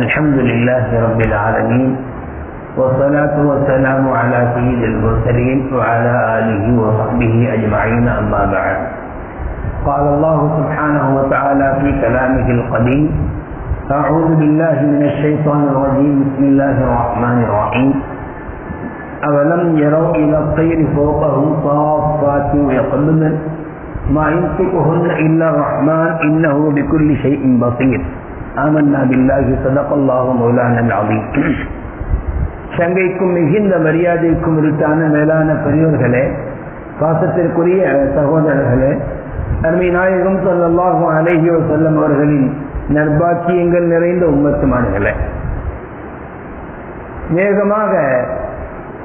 الحمد لله رب العالمين والصلاة والسلام على سيد المرسلين وعلى آله وصحبه أجمعين أما بعد. قال الله سبحانه وتعالى في كلامه القديم أعوذ بالله من الشيطان الرجيم بسم الله الرحمن الرحيم. أولم يروا إلى الطير فوقهم صافات ويقبضن ما يمسكهن إلا الرحمن إنه بكل شيء بصير. ஆமன்னா பில்லாஹி சதகல்லாஹும் மௌலானன் அவி சங்கைக்கும் மிகுந்த மரியாதைக்கும் இருட்டான மேலான பெரியோர்களே பாசத்திற்குரிய சகோதரர்களே அருமை நாயகம் சொல்லல்லாகும் அழகியோ செல்லம் அவர்களின் நர்பாக்கியங்கள் நிறைந்த உம்மத்துமானங்களே வேகமாக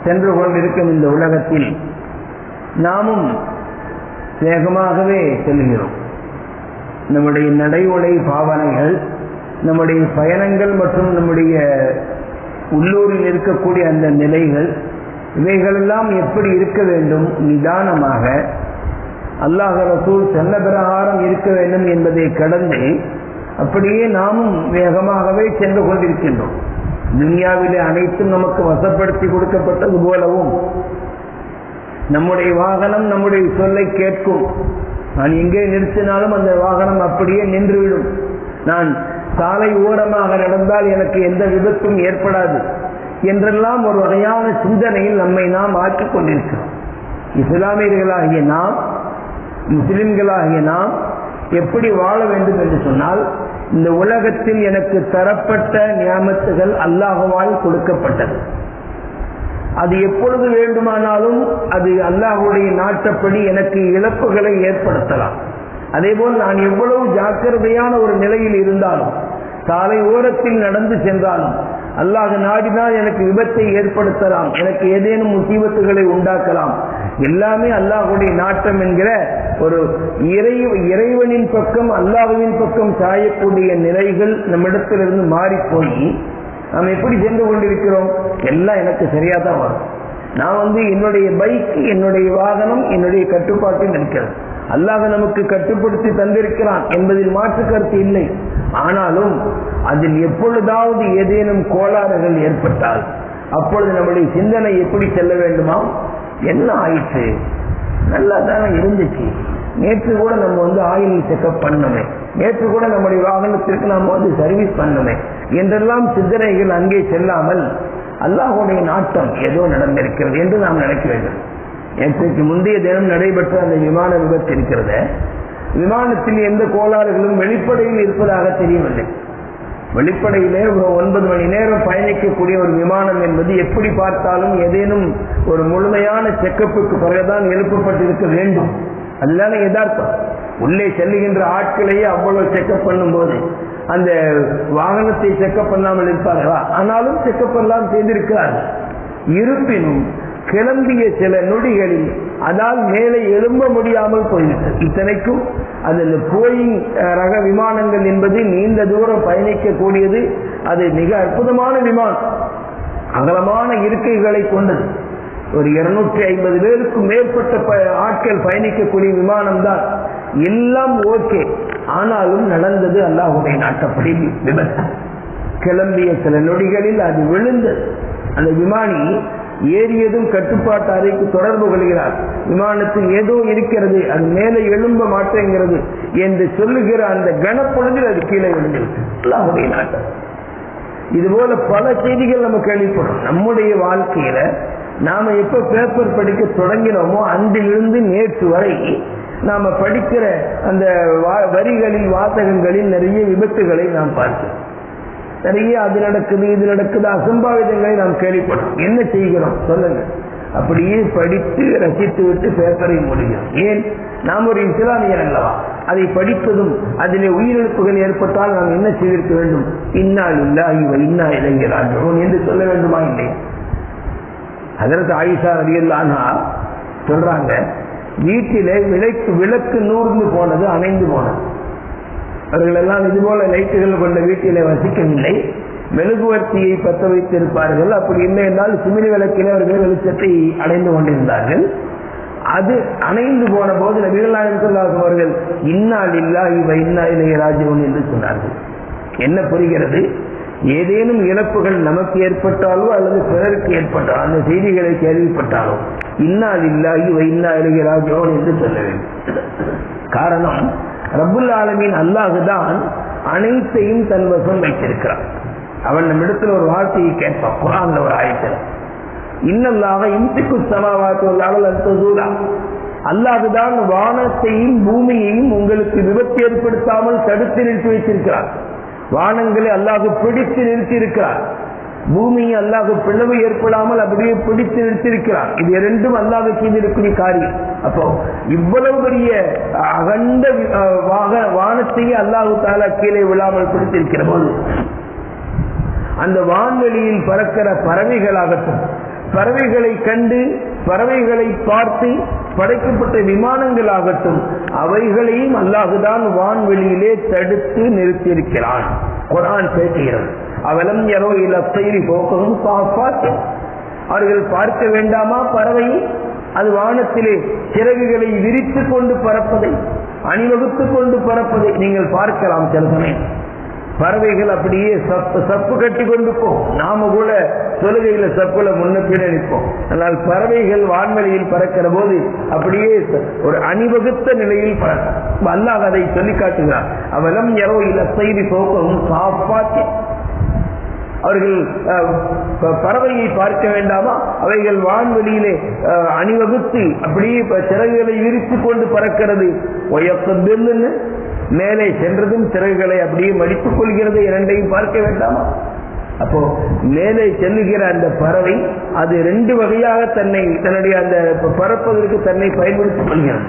சென்று கொண்டிருக்கும் இந்த உலகத்தில் நாமும் வேகமாகவே செல்கிறோம். நம்முடைய நடை உடை பாவனைகள் நம்முடைய பயணங்கள் மற்றும் நம்முடைய உள்ளூரில் இருக்கக்கூடிய அந்த நிலைகள் இவைகளெல்லாம் எப்படி இருக்க வேண்டும்? நிதானமாக. அல்லாஹ் ரசூல் செல்ல பிரகாரம் இருக்க வேண்டும் என்பதை கடந்து அப்படியே நாமும் வேகமாகவே சென்று கொண்டிருக்கின்றோம். துனியாவிலே அனைத்தும் நமக்கு வசப்படுத்தி கொடுக்கப்பட்டது போலவும் நம்முடைய வாகனம் நம்முடைய சொல்லை கேட்கும். நான் எங்கே நிறுத்தினாலும் அந்த வாகனம் அப்படியே நின்றுவிடும். நான் சாலை ஓரமாக நடந்தால் எனக்கு எந்த விபத்தும் ஏற்படாது என்றெல்லாம் ஒரு வகையான சிந்தனையில் நம்மை நாம் ஆக்கிக் கொண்டிருக்கிறோம். இஸ்லாமியர்களாகிய நாம் முஸ்லிம்களாகிய நாம் எப்படி வாழ வேண்டும் என்று சொன்னால் இந்த உலகத்தில் எனக்கு தரப்பட்ட நியமத்துகள் அல்லாஹுவால் கொடுக்கப்பட்டது. அது எப்பொழுது வேண்டுமானாலும் அது அல்லாஹுடைய நாட்டப்படி எனக்கு இழப்புகளை ஏற்படுத்தலாம். அதேபோல் நான் எவ்வளவு ஜாக்கிரதையான ஒரு நிலையில் இருந்தாலும் சாலை ஓரத்தில் நடந்து சென்றாலும் அல்லாஹ் நாடினால் எனக்கு விபத்தை ஏற்படுத்தலாம் எனக்கு ஏதேனும் முசீபத்துகளை உண்டாக்கலாம். எல்லாமே அல்லாஹுடைய நாட்டம் என்கிற ஒரு இறை இறைவனின் பக்கம் அல்லாஹுவின் பக்கம் சாயக்கூடிய நிலைகள் நம்மிடத்திலிருந்து மாறி போய் நாம் எப்படி சென்று கொண்டிருக்கிறோம்? எல்லாம் எனக்கு சரியா தான் வரும். நான் வந்து என்னுடைய பைக் என்னுடைய வாகனம் என்னுடைய கட்டுப்பாட்டில் இருக்கிறது அல்லாஹ் நமக்கு கட்டுப்படுத்தி தந்திருக்கிறான் என்பதில் மாற்று கருத்து இல்லை. ஆனாலும் அதில் எப்பொழுதாவது ஏதேனும் கோளாறுகள் ஏற்பட்டால் அப்பொழுது நம்முடைய சிந்தனை எப்படி செல்ல வேண்டுமா? என்ன ஆயிற்று? நல்லா தானே இருந்துச்சு. நேற்று கூட நம்ம வந்து ஆயில் செக்அப் பண்ணணுமே நேற்று கூட நம்முடைய வாகனத்திற்கு நாம் வந்து சர்வீஸ் பண்ணணுமே என்றெல்லாம் சிந்தனைகள் அங்கே செல்லாமல் அல்லாஹுடைய நாட்டம் ஏதோ நடந்திருக்கிறது என்று நாம் நினைக்க வேண்டும். நேற்றைக்கு முந்தைய தினம் நடைபெற்ற அந்த விமான விபத்து இருக்கிறத. விமானத்தில் எந்த கோளாறுகளும் வெளிப்படையில் இருப்பதாக தெரியவில்லை. வெளிப்படையிலே ஒரு ஒன்பது மணி நேரம் பயணிக்கக்கூடிய ஒரு விமானம் என்பது எப்படி பார்த்தாலும் ஏதேனும் ஒரு முழுமையான செக்கப்புக்கு பிறகுதான் எழுப்பப்பட்டிருக்க வேண்டும். அதுதானே யதார்த்தம். உள்ளே செல்லுகின்ற ஆட்களையே அவ்வளவு செக்கப் பண்ணும்போது அந்த வாகனத்தை செக்கப் பண்ணாமல் இருப்பார்களா? ஆனாலும் செக்கப் எல்லாம் செய்திருக்கிறார்கள். இருப்பினும் கிளம்பிய சில நொடிகளில் அதால் மேலே எழும்ப முடியாமல் போய்விட்டது இத்தனைக்கும் அது இந்த போயிங் ரக விமானங்கள் என்பது நீண்ட தூரம் பயணிக்கக்கூடியது. அது மிக அற்புதமான விமானம். அகலமான இருக்கைகளை கொண்டது. ஒரு இருநூற்றி ஐம்பது பேருக்கும் மேற்பட்ட ஆட்கள் பயணிக்கக்கூடிய விமானம் தான் எல்லாம் ஓகே. ஆனாலும் நடந்தது அல்லாஹுடைய நாட்டப்படி விபத்து. கிளம்பிய சில நொடிகளில் அது விழுந்தது. அந்த விமானி ஏறியதும் கட்டுப்பாட்டு அறைக்கு தொடர்பு கொள்கிறார். விமானத்தில் ஏதோ இருக்கிறது அது மேலே எழும்ப மாட்டேங்கிறது என்று சொல்லுகிற அந்த கனப்பொழுதில் அது கீழே எழுந்திருக்கு நாட்டம் இது போல பல செய்திகள் நம்ம கேள்விப்படும் நம்முடைய வாழ்க்கையில நாம எப்ப பேப்பர் படிக்க தொடங்கினோமோ அன்றிலிருந்து நேற்று வரை நாம படிக்கிற அந்த வரிகளில் வாசகங்களில் நிறைய விபத்துகளை நாம் பார்க்கிறோம் நிறைய அது நடக்குது இது நடக்குது அசம்பாவிதங்களை நாம் கேள்விப்படும் என்ன செய்கிறோம்? சொல்லுங்க. அப்படியே படித்து ரசித்து விட்டு பேப்பரை முடியும் ஏன்? நாம் ஒரு இஸ்லாமியர் அல்லவா? அதை படிப்பதும் அதிலே உயிரிழப்புகள் ஏற்பட்டால் நாம் என்ன செய்திருக்க வேண்டும்? இன்னால் இல்லா இவ இன்னா இளைஞராகிறோம் என்று சொல்ல வேண்டுமா? இல்லை. அதற்கு ஆயிஷா அரியல்லானா சொல்றாங்க வீட்டிலே விளக்கு விளக்கு நூர்ந்து போனது அணைந்து போனது. அவர்கள் எல்லாம் இது போல லைட்டுகள் கொண்ட வீட்டிலே வசிக்கவில்லை. மெழுகுவர்த்தியை பத்த வைத்திருப்பார்கள். அப்படி இல்லை என்றால் சிமிலி விளக்கிலே அவர்கள் வெளிச்சத்தை அடைந்து கொண்டிருந்தார்கள். அது அணைந்து போன போது நபிகள் அவர்கள் இன்னால் இல்லா இவ இன்னா இளைய என்று சொன்னார்கள். என்ன புரிகிறது? ஏதேனும் இழப்புகள் நமக்கு ஏற்பட்டாலோ அல்லது பிறருக்கு ஏற்பட்டாலோ அந்த செய்திகளை கேள்விப்பட்டாலோ இன்னால் இல்லாகி இன்னா எழுகிறாஜோ என்று சொல்ல வேண்டும். காரணம் ரபுல் ஆலமின் அல்லாஹுதான் அனைத்தையும் தன் வசம் வைத்திருக்கிறான். அவன் நம்மிடத்தில் ஒரு வார்த்தையை கேட்பான். குரான்ல ஒரு ஆயத்தில். இன்னல்லாக இன்சிக்கு சமாவாத்து அல்லாமல் அல்லாஹுதான் வானத்தையும் பூமியையும் உங்களுக்கு விபத்து ஏற்படுத்தாமல் தடுத்து நிறுத்தி வைத்திருக்கிறார் வானங்களை அல்லாஹு பிடித்து நிறுத்தி இருக்கிறார் பூமியை அல்லாஹு பிளவு ஏற்படாமல் அப்படியே பிடித்து நிறுத்தியிருக்கிறார் இது இரண்டும் அல்லாஹ் செய்திருக்கூடிய காரியம். அப்போ இவ்வளவு பெரிய அகண்ட வானத்தையே அல்லாஹு தாலா கீழே விழாமல் கொடுத்திருக்கிற போது அந்த வான்வெளியில் பறக்கிற பறவைகளாகட்டும் பறவைகளை கண்டு பறவைகளை பார்த்து படைக்கப்பட்ட விமானங்கள் ஆகட்டும் அவைகளையும் அல்லாஹுதான் வான்வெளியிலே தடுத்து நிறுத்தியிருக்கிறான். குரான் பேசுகிறது. அவலம் யாரோ இல்லை போக்கவும் அவர்கள் பார்க்க வேண்டாமா பறவை அது வானத்திலே சிறகுகளை விரித்து கொண்டு பறப்பதை அணிவகுத்து கொண்டு பறப்பதை நீங்கள் பார்க்கலாம் சில சமயம். பறவைகள் அப்படியே சப்பு சப்பு கட்டி கொண்டு போகும் நாம கூட தொழுகையில சப்புல முன்ன நிற்போம். ஆனால் பறவைகள் வான்வெளியில் பறக்கிற போது அப்படியே ஒரு அணிவகுத்த நிலையில் பறக்கும். அல்லாஹ் அதை சொல்லி காட்டுகிறார் அவலம் எரோ இல்ல செய்தி போக்கவும் காப்பாற்றி அவர்கள் பறவையை பார்க்க வேண்டாமா? அவைகள் வான்வெளியிலே அணிவகுத்து அப்படியே சிறகுகளை விரித்து கொண்டு பறக்கிறது. ஒயப்பென்னு மேலே சென்றதும் சிறகுகளை அப்படியே மடித்துக் கொள்கிறது இரண்டையும் பார்க்க வேண்டாமா? அப்போ மேலே செல்லுகிற அந்த பறவை அது ரெண்டு வகையாக தன்னை தன்னுடைய அந்த பறப்பதற்கு தன்னை பயன்படுத்திக் கொள்கிறது.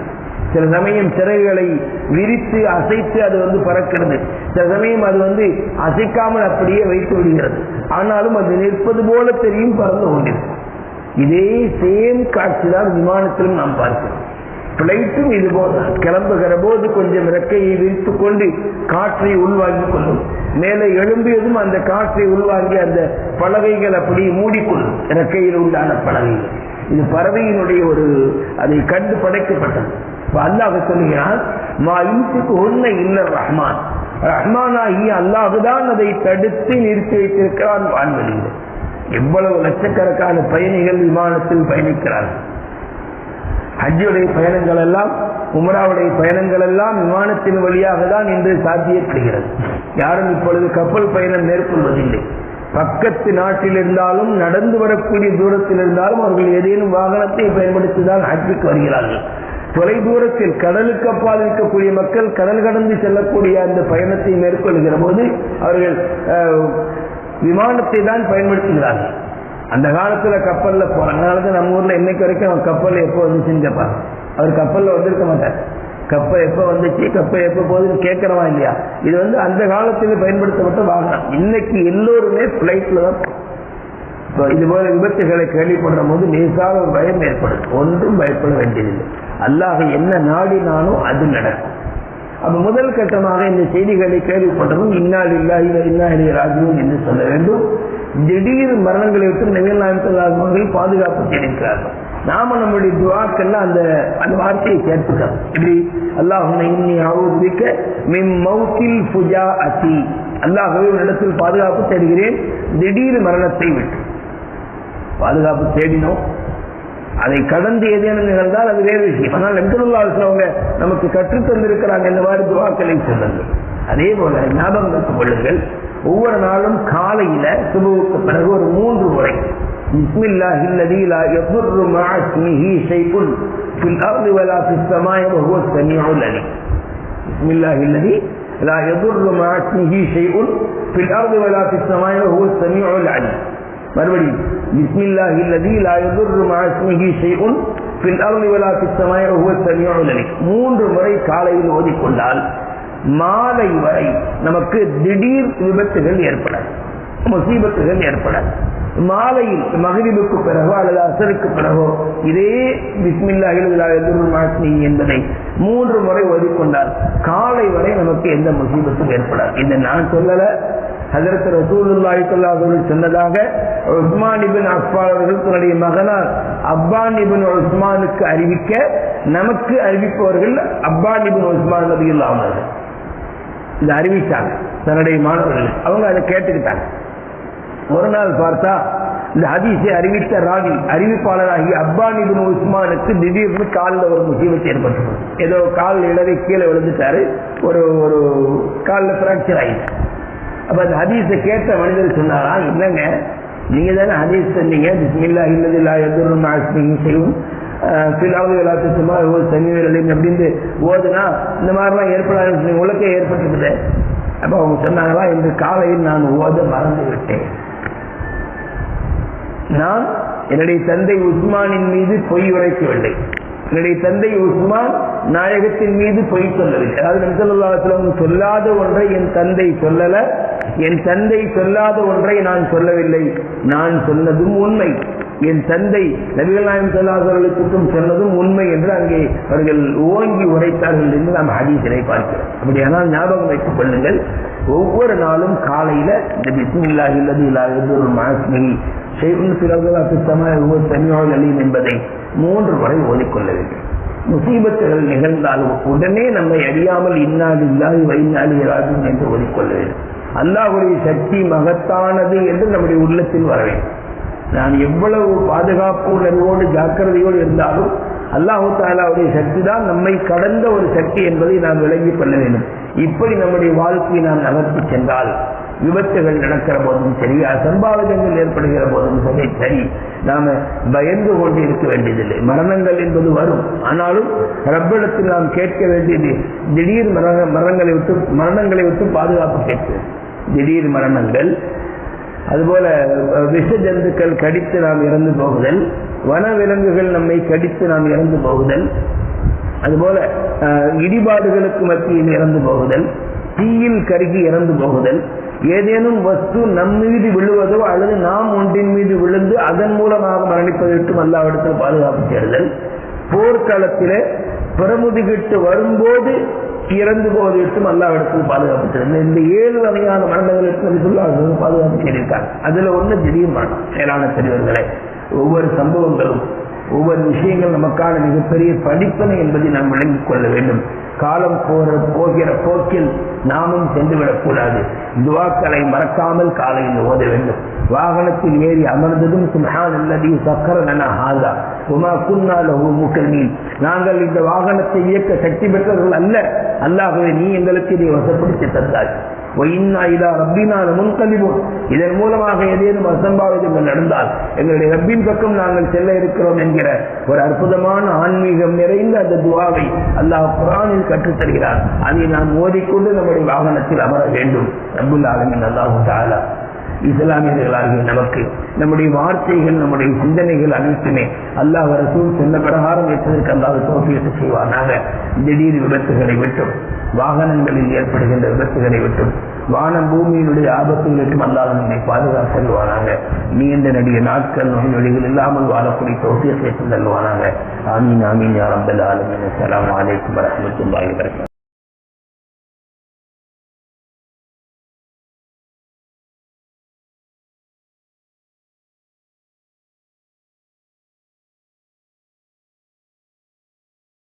சில சமயம் சிறகுகளை விரித்து அசைத்து அது வந்து பறக்கிறது. சில சமயம் அது வந்து அசைக்காமல் அப்படியே வைத்து விடுகிறது. ஆனாலும் அது நிற்பது போல தெரியும் பறந்து கொண்டிருக்கும். இதே சேம் காட்சி தான் விமானத்திலும் நாம் பார்க்கிறோம். பிளைட்டும் இது போல. கிளம்புகிற போது கொஞ்சம் இறக்கையை விரித்து கொண்டு காற்றை உள்வாங்கிக் கொள்ளும். மேலே எழும்பியதும் அந்த காற்றை உள்வாங்கி அந்த பலகைகள் அப்படி மூடிக்கொள்ளும். இறக்கையில் உண்டான பலகைகள். இது பறவையினுடைய ஒரு அதை கண்டு படைக்கப்பட்டது. அல்லாஹ் சொல்லுகிறான் மா இன்சுக்கு இல்ல ரஹ்மான். ரஹ்மானாகி அல்லாஹுதான் அதை தடுத்து நிறுத்தி வைத்திருக்கிறான் வான்வெளியில் எவ்வளவு லட்சக்கணக்கான பயணிகள் விமானத்தில் பயணிக்கிறார்கள். ஹஜ்ஜுடைய பயணங்கள் எல்லாம் உமராவுடைய பயணங்கள் எல்லாம் விமானத்தின் வழியாக தான் இன்று சாத்தியப்படுகிறது. யாரும் இப்பொழுது கப்பல் பயணம் மேற்கொள்வதில்லை. பக்கத்து நாட்டில் இருந்தாலும் நடந்து வரக்கூடிய தூரத்தில் இருந்தாலும் அவர்கள் ஏதேனும் வாகனத்தை பயன்படுத்திதான் ஹஜ்ஜுக்கு வருகிறார்கள். தொலை தூரத்தில் கடலுக்கு அப்பால் இருக்கக்கூடிய மக்கள் கடல் கடந்து செல்லக்கூடிய அந்த பயணத்தை மேற்கொள்கிற போது அவர்கள் விமானத்தை தான் பயன்படுத்துகிறார்கள். அந்த காலத்துல கப்பல்ல போனாங்க நம்ம ஊர்ல இன்னைக்கு வரைக்கும் அவன் கப்பல் எப்போ வந்துச்சுன்னு கேட்பாங்க அவர் கப்பல்ல வந்திருக்க மாட்டார். கப்பை எப்ப வந்துச்சு கப்பை எப்ப போகுதுன்னு கேட்கறவா இல்லையா? இது வந்து அந்த காலத்தில் பயன்படுத்தப்பட்ட வாகனம். இன்னைக்கு எல்லோருமே பிளைட்ல தான் இது போல விபத்துகளை கேள்விப்படுற போது லேசாக ஒரு பயம் ஏற்படும். ஒன்றும் பயப்பட வேண்டியதில்லை. அல்லாஹ் என்ன நாடினாலும் அது நடக்கும். அப்ப முதல் கட்டமாக இந்த செய்திகளை கேள்விப்பட்டதும் இன்னால் இல்லா இன்னா இளைய ராஜுவும் என்று சொல்ல வேண்டும். திடீர் மரணங்களை விட்டு நவீன நாயகர்கள் பாதுகாப்பு தெரிவிக்கிறார்கள் நாம நம்முடைய துவாக்கள்ல அந்த அந்த வார்த்தையை சேர்த்துக்கலாம் இப்படி அல்லாஹ் இன்னி ஆரோக்கிய மின் மௌக்கில் புஜா அசி அல்லாஹவே இடத்தில் பாதுகாப்பு தேடுகிறேன். திடீர் மரணத்தை விட்டு. பாதுகாப்பு தேடினோம். அதை கடந்து ஏதேனும் நிகழ்ந்தால் அது வேறு விஷயம். ஆனால் நபிசுல்லா இருக்கிறவங்க நமக்கு கற்றுத் தந்திருக்கிறாங்க இந்த மாதிரி துவாக்களை சொல்லுங்கள் அதே போல ஞாபகம் கொள்ளுங்கள். ஒவ்வொரு நாளும் காலையில சுபுவுக்கு பிறகு ஒரு மூன்று முறை بسم الله الذي لا يضر مع اسمه شيء في الارض ولا في السماء وهو السميع العليم بسم الله الذي لا يضر مع اسمه شيء في الارض ولا في السماء وهو السميع العليم மறுபடியும் பிஸ்மில்லாஹி அல்லதி லா யதுர்ரு மஅ இஸ்மிஹி ஷைஉன் ஃபில் அர்தி வலா ஃபிஸ் ஸமாய் வஹுவ ஸமீஉல் அலீம் மூன்று முறை காலையில் ஓதிக்கொண்டால் மாலை வரை நமக்கு திடீர் விபத்துகள் ஏற்படாது முசீபத்துகள் ஏற்படாது மாலையில் மகிழ்வுக்கு பிறகோ அல்லது அசருக்கு பிறகோ இதே பிஸ்மில்லா லா யதுர்ரு என்பதை மூன்று முறை ஓதிக்கொண்டால் காலை வரை நமக்கு எந்த முசீபத்தும் ஏற்படாது. இதை நான் சொல்லல. ஹதரத் ரசூலுல்லாஹி சொன்னதாக உஸ்மான் இபின் அஃபான் அவர்கள் தன்னுடைய மகனார் அப்பான் இபின் உஸ்மானுக்கு அறிவிக்க நமக்கு அறிவிப்பவர்கள் அப்பான் இபின் உஸ்மான் ரலியல்லாஹு அன்ஹு. இது அறிவித்தாங்க தன்னுடைய மாணவர்கள். அவங்க அதை கேட்டுக்கிட்டாங்க. ஒரு நாள் பார்த்தா இந்த ஹதீஸை அறிவித்த ராவி அறிவிப்பாளராகி அப்பான் உஸ்மானுக்கு திடீர்னு காலில் ஒரு முசீபத்து ஏற்பட்டது ஏதோ கால் இடறி கீழே விழுந்துட்டாரு. ஒரு ஒரு காலில் ஃப்ராக்சர் ஆயிடுச்சு. அப்ப அந்த ஹதீஸை கேட்ட மனிதர் சொன்னாரா இல்லைங்க நீங்க தானே ஹதீஸ் சொன்னீங்க. பிஸ்மில்லா இல்லதில்லா எதிரும் ஆஸ்மியும் செய்யும் பிலாவது ஓ சும்மா சமீபம் அப்படின்னு ஓதுனா இந்த மாதிரிலாம் ஏற்படாது சொல்லி உலகே ஏற்பட்டுருக்குது. அப்போ அவங்க சொன்னாங்களா இந்த காலையில் நான் ஓத மறந்து விட்டேன் நான் என்னுடைய தந்தை உஸ்மானின் மீது பொய் உரைக்கவில்லை. என்னுடைய தந்தை உஸ்மான் நாயகத்தின் மீது பொய் சொல்லவில்லை. அதாவது நபிசல்லாத்துல சொல்லாத ஒன்றை என் தந்தை சொல்லல. என் தந்தை சொல்லாத ஒன்றை நான் சொல்லவில்லை. நான் சொன்னதும் உண்மை. என் தந்தை நபிகள் நாயம் சொல்லாதவர்களுக்கும் சொன்னதும் உண்மை என்று அங்கே அவர்கள் ஓங்கி உரைத்தார்கள் என்று நாம் ஹதீஸினை பார்க்கிறோம். அப்படியானால் ஞாபகம் வைத்துக் கொள்ளுங்கள். ஒவ்வொரு நாளும் காலையில இந்த பிஸ்மில்லாஹில்லது இல்லாத இல்லாத மாசினி அலீம் என்பதை மூன்று முறை ஓதிக்கொள்ள வேண்டும். முசீபத்துகள் நிகழ்ந்தாலும் உடனே நம்மை அறியாமல் இன்னாது இல்லாது வைநாளி இராதும் என்று ஓதிக்கொள்ள வேண்டும். அல்லாஹுடைய சக்தி மகத்தானது என்று நம்முடைய உள்ளத்தில் வர வேண்டும். நான் எவ்வளவு பாதுகாப்பு உணர்வோடு ஜாக்கிரதையோடு இருந்தாலும் அல்லாஹு தாலாவுடைய சக்தி தான் நம்மை கடந்த ஒரு சக்தி என்பதை நாம் விளங்கிக் கொள்ள வேண்டும். இப்படி நம்முடைய வாழ்க்கையை நாம் நகர்த்தி சென்றால் விபத்துகள் நடக்கிற போதும் சரி அசம்பாவிதங்கள் ஏற்படுகிற போதும் சரி சரி. நாம பயந்து கொண்டு இருக்க வேண்டியதில்லை. மரணங்கள் என்பது வரும். ஆனாலும் ரப்பிடத்தில் நாம் கேட்க வேண்டியது திடீர் மரண மரணங்களை விட்டு மரணங்களை விட்டு பாதுகாப்பு கேட்க திடீர் மரணங்கள். அதுபோல விஷ ஜந்துக்கள் கடித்து நாம் இறந்து போகுதல். வனவிலங்குகள் நம்மை கடித்து நாம் இறந்து போகுதல். அதுபோல இடிபாடுகளுக்கு மத்தியில் இறந்து போகுதல். தீயில் கருகி இறந்து போகுதல். ஏதேனும் வஸ்து நம் மீது விழுவதோ அல்லது நாம் ஒன்றின் மீது விழுந்து அதன் மூலமாக மரணிப்பதற்கும் அல்லாவிடத்தில் பாதுகாப்பு தேடுதல். போர்க்களத்திலே பிரமுதுகிட்டு வரும்போது இறந்து போவதற்கும் அல்லாவிடத்தில் பாதுகாப்பு தேடுதல். இந்த ஏழு வகையான மரணங்களுக்கு பாதுகாப்பு தேடியிருக்காங்க. அதுல ஒண்ணு திடீர் மரணம். மேலான பெரியவர்களே ஒவ்வொரு சம்பவங்களும் ஒவ்வொரு விஷயங்கள் நமக்கான மிகப்பெரிய படிப்பனை என்பதை நாம் விளங்கிக் கொள்ள வேண்டும். காலம் போற போகிற போக்கில் நாமும் சென்றுவிடக் கூடாது. துவாக்களை மறக்காமல் காலையில் ஓத வேண்டும். வாகனத்தில் ஏறி அமர்ந்ததும் சுல்ஹான் அல்லது சக்கரன ஹாதா உமா குன்னாலஹு முக்கல்மீன் நாங்கள் இந்த வாகனத்தை இயக்க சக்தி பெற்றவர்கள் அல்ல. அல்லாகவே நீ எங்களுக்கு இதை வசப்படுத்தி தந்தாய். இதன் மூலமாக ஏதேனும் அசம்பாவிதங்கள் நடந்தால் எங்களுடைய ரப்பின் பக்கம் நாங்கள் செல்ல இருக்கிறோம் என்கிற ஒரு அற்புதமான ஆன்மீகம் நிறைந்த அந்த துவாவை அல்லாஹ் குரானில் கற்றுத் தருகிறார் அதை நாம் ஓதிக்கொண்டு நம்முடைய வாகனத்தில் அமர வேண்டும். ரப்புல் அல்லாஹு தாலா இஸ்லாமியர்களாகிய நமக்கு நம்முடைய வார்த்தைகள் நம்முடைய சிந்தனைகள் அனைத்துமே அல்லாஹ் ரசூல் சொன்ன பிரகாரம் வைப்பதற்கு அல்லாத தோப்பியத்தை செய்வானாக. திடீர் விபத்துகளை விட்டும் வாகனங்களில் ஏற்படுகின்ற விபத்துகளை விட்டும் வானம் பூமியினுடைய ஆபத்துகளுக்கும் அல்லாத நம்மை பாதுகாத்து செல்வானாங்க நீண்ட நடிக நாட்கள் நோய் நொழிகள் இல்லாமல் வாழக்கூடிய தோப்பியத்தை தருவானாங்க ஆமீன் ஆமீன் யாரம்பல் ஆலமின். அஸ்லாம் வலைக்கம் வரமத்துல்லாஹி வரகாத்து